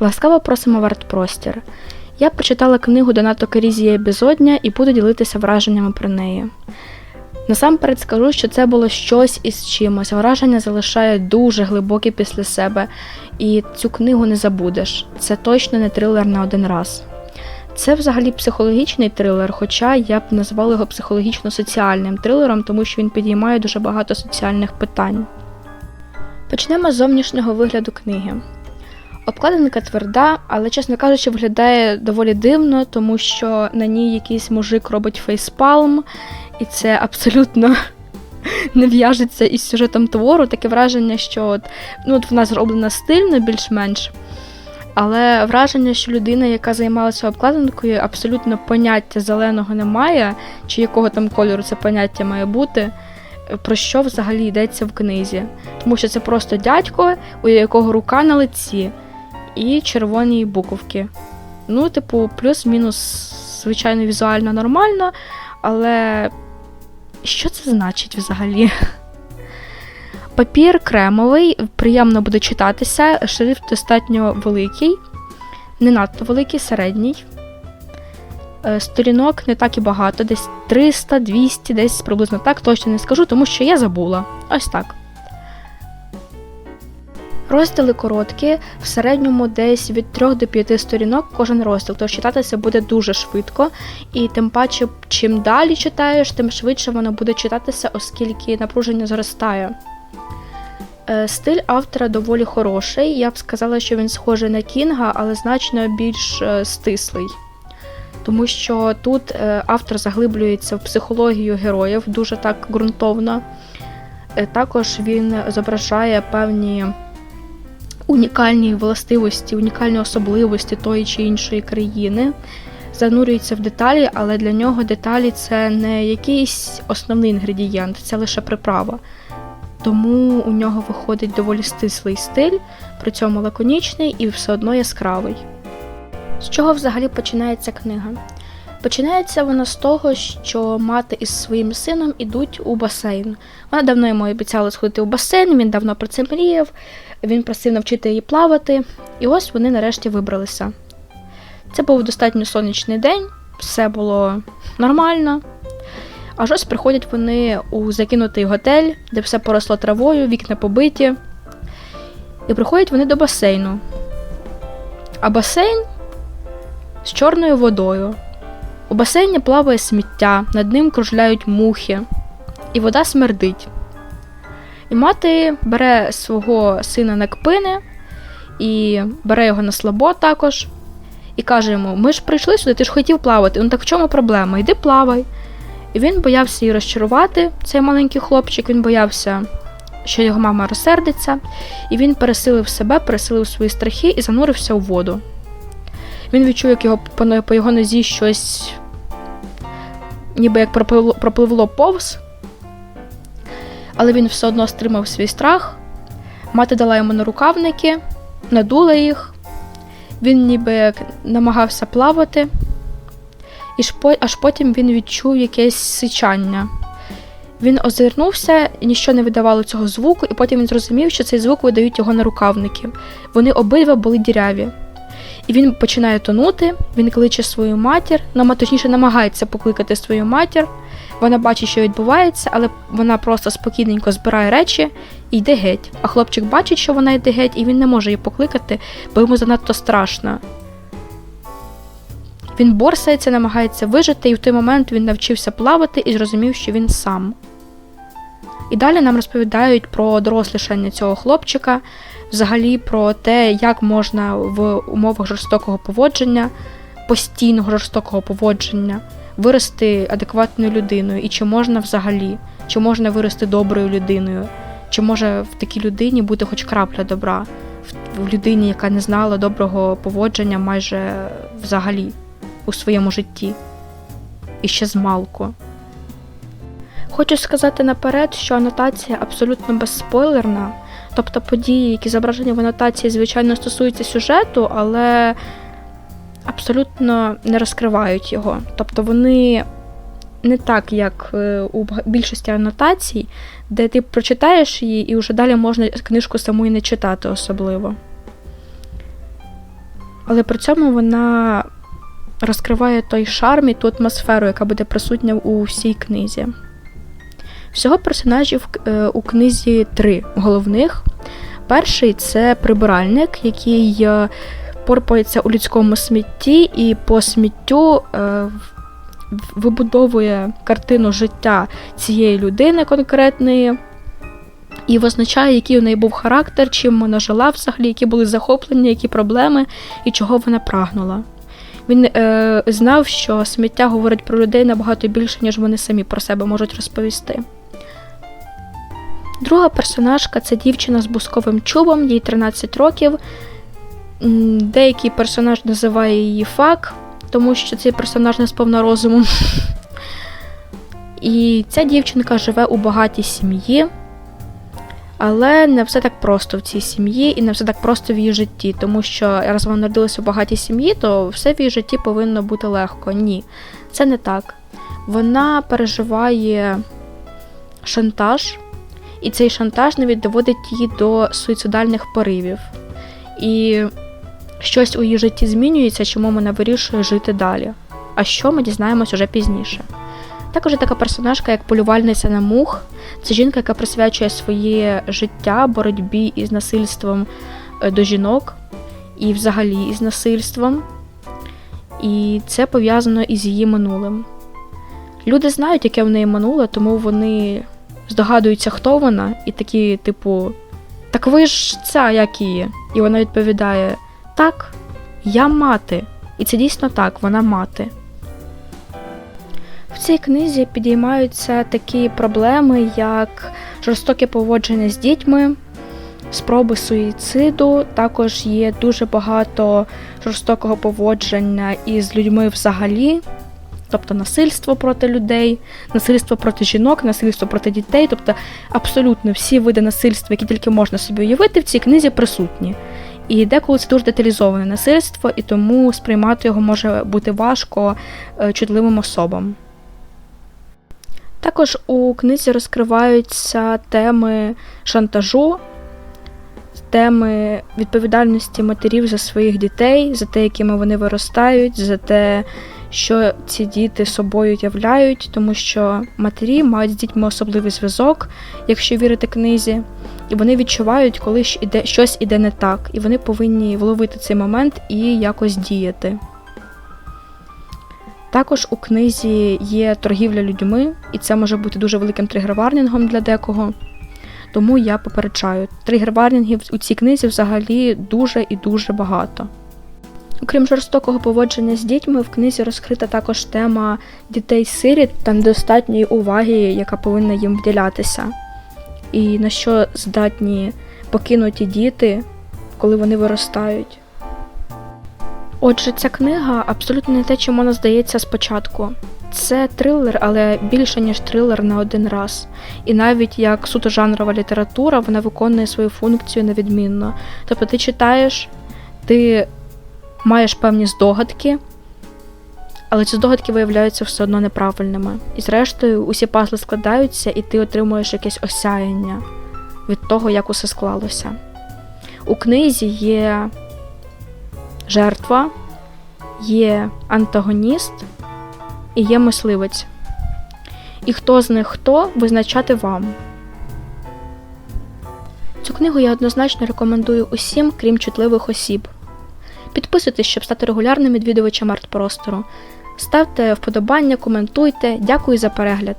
Ласкаво просимо в артпростір. Я прочитала книгу Донато Керізія Безодня і буду ділитися враженнями про неї. Насамперед скажу, що це було щось із чимось. Враження залишає дуже глибоке після себе, і цю книгу не забудеш. Це точно не трилер на один раз. Це взагалі психологічний трилер, хоча я б назвала його психологічно-соціальним трилером, тому що він підіймає дуже багато соціальних питань. Почнемо з зовнішнього вигляду книги. Обкладинка тверда, але, чесно кажучи, виглядає доволі дивно, тому що на ній якийсь мужик робить фейспалм, і це абсолютно не в'яжеться із сюжетом твору. Таке враження, що от, ну, от вона зроблена стильно більш-менш. Але враження, що людина, яка займалася обкладинкою, абсолютно поняття зеленого не має, чи якого там кольору це поняття має бути, про що взагалі йдеться в книзі. Тому що це просто дядько, у якого рука на лиці, і червоні буковки. Ну, типу, плюс-мінус, звичайно, візуально нормально, але що це значить взагалі? Папір кремовий, приємно буде читатися, шрифт достатньо великий, не надто великий, середній. Е, Сторінок не так і багато, десь 300, 200, десь приблизно так, точно не скажу, тому що я забула. Ось так. Розділи короткі, в середньому десь від 3 до 5 сторінок кожен розділ, тож читатися буде дуже швидко, і тим паче, чим далі читаєш, тим швидше воно буде читатися, оскільки напруження зростає. Е, Стиль автора доволі хороший. Я б сказала, що він схожий на Кінга, але значно більш е, стислий. Тому що тут е, автор заглиблюється в психологію героїв дуже так ґрунтовно. Також він зображає певні унікальні властивості, унікальні особливості тої чи іншої країни. Занурюється в деталі, але для нього деталі це не якийсь основний інгредієнт, це лише приправа. Тому у нього виходить доволі стислий стиль, при цьому лаконічний і все одно яскравий. З чого взагалі починається книга? Починається вона з того, що мати із своїм сином ідуть у басейн. Вона давно йому обіцяла сходити у басейн, він давно про це мріяв, він просив навчити її плавати, і ось вони нарешті вибралися. Це був достатньо сонячний день, все було нормально. Аж ось приходять вони у закинутий готель, де все поросло травою, вікна побиті. І приходять вони до басейну. А басейн з чорною водою. У басейні плаває сміття, над ним кружляють мухи, і вода смердить. І мати бере свого сина на кпини і бере його на слабо також. І каже йому: Ми ж прийшли сюди, ти ж хотів плавати. Ну так в чому проблема? Йди плавай. І він боявся її розчарувати, цей маленький хлопчик, він боявся, що його мама розсердиться, і він пересилив себе, пересилив свої страхи і занурився у воду. Він відчув, як його по, його нозі щось ніби як пропливло повз, але він все одно стримав свій страх. Мати дала йому нарукавники, надула їх, він ніби намагався плавати, і аж потім він відчув якесь сичання. Він озирнувся, ніщо не видавало цього звуку, і потім він зрозумів, що цей звук видають його нарукавники. Вони обидва були діряві. І він починає тонути, він кличе свою матір, ну, точніше намагається покликати свою матір. Вона бачить, що відбувається, але вона просто спокійненько збирає речі і йде геть. А хлопчик бачить, що вона йде геть, і він не може її покликати, бо йому занадто страшно. Він борсається, намагається вижити, і в той момент він навчився плавати і зрозумів, що він сам. І далі нам розповідають про дорослішання цього хлопчика, взагалі про те, як можна в умовах жорстокого поводження, постійного жорстокого поводження, вирости адекватною людиною, і чи можна взагалі, чи можна вирости доброю людиною, чи може в такій людині бути хоч крапля добра, в, людині, яка не знала доброго поводження майже взагалі у своєму житті. І ще змалку. Хочу сказати наперед, що анотація абсолютно безспойлерна. Тобто події, які зображені в анотації, звичайно, стосуються сюжету, але абсолютно не розкривають його. Тобто вони не так, як е, у більшості анотацій, де ти прочитаєш її і вже далі можна книжку саму і не читати особливо. але при цьому вона розкриває той шарм і ту атмосферу, яка буде присутня у всій книзі. Всього персонажів е, у книзі три головних. Перший це прибиральник, який е, порпається у людському смітті і по сміттю е, вибудовує картину життя цієї людини конкретної. І визначає, який у неї був характер, чим вона жила взагалі, які були захоплення, які проблеми і чого вона прагнула. Він е, знав, що сміття говорить про людей набагато більше, ніж вони самі про себе можуть розповісти. Друга персонажка це дівчина з бусковим чубом, їй 13 років. Деякий персонаж називає її фак, тому що цей персонаж не сповна розуму. І ця дівчинка живе у багатій сім'ї, але не все так просто в цій сім'ї і не все так просто в її житті, тому що раз вона народилася у багатій сім'ї, то все в її житті повинно бути легко. Ні, це не так. Вона переживає шантаж, і цей шантаж навіть доводить її до суїцидальних поривів. І щось у її житті змінюється, чому вона вирішує жити далі. А що ми дізнаємось уже пізніше. Також така персонажка, як полювальниця на мух. Це жінка, яка присвячує своє життя боротьбі із насильством е, до жінок і взагалі із насильством. І це пов'язано із її минулим. Люди знають, яке в неї минуле, тому вони здогадуються, хто вона, і такі, типу, так ви ж ця, як її? І вона відповідає: Так, я мати. І це дійсно так, вона мати. В цій книзі підіймаються такі проблеми, як жорстоке поводження з дітьми, спроби суїциду. Також є дуже багато жорстокого поводження із людьми взагалі, тобто насильство проти людей, насильство проти жінок, насильство проти дітей, тобто абсолютно всі види насильства, які тільки можна собі уявити, в цій книзі присутні. І деколи це дуже деталізоване насильство, і тому сприймати його може бути важко е, чутливим особам. Також у книзі розкриваються теми шантажу, теми відповідальності матерів за своїх дітей, за те, якими вони виростають, за те, що ці діти собою являють, тому що матері мають з дітьми особливий зв'язок, якщо вірити книзі, і вони відчувають, коли щось іде не так, і вони повинні вловити цей момент і якось діяти. Також у книзі є торгівля людьми, і це може бути дуже великим тригерварнінгом для декого. Тому я попереджаю, тригерварнінгів у цій книзі взагалі дуже і дуже багато. Окрім жорстокого поводження з дітьми, в книзі розкрита також тема дітей-сиріт та недостатньої уваги, яка повинна їм вділятися, і на що здатні покинуті діти, коли вони виростають. Отже, ця книга абсолютно не те, чим вона здається спочатку. Це трилер, але більше ніж трилер на один раз. І навіть як суто жанрова література, вона виконує свою функцію невідмінно. Тобто ти читаєш, ти маєш певні здогадки, але ці здогадки виявляються все одно неправильними. І зрештою, усі пазли складаються, і ти отримуєш якесь осяяння від того, як усе склалося. У книзі є жертва, є антагоніст і є мисливець. І хто з них хто визначати вам. Цю книгу я однозначно рекомендую усім, крім чутливих осіб. Підписуйтесь, щоб стати регулярним відвідувачем арт-простору. Ставте вподобання, коментуйте. Дякую за перегляд.